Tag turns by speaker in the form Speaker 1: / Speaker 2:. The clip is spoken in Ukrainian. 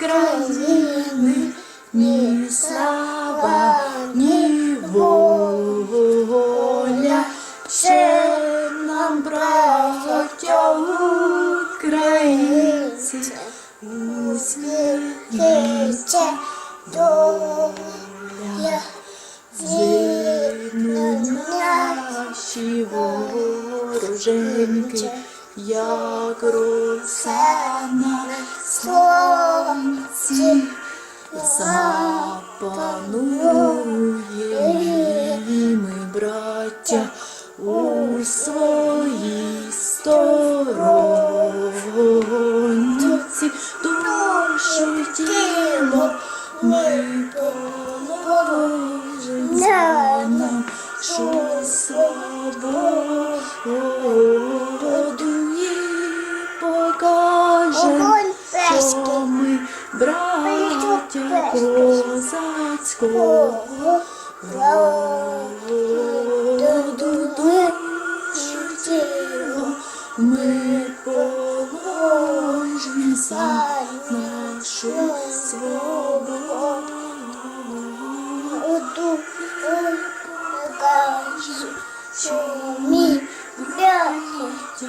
Speaker 1: України, ні слава, ні воля, ще нам, браття українці, усміхнеться доля. Згинуть наші вороженьки, як роса на сонці, запанує ми, браття, у своїй сторонці, душу тіло ми положимо нашу свободу і покажемо, Що ми браття козацького роду душу ми положимо за нашу свободу.
Speaker 2: Що мій браття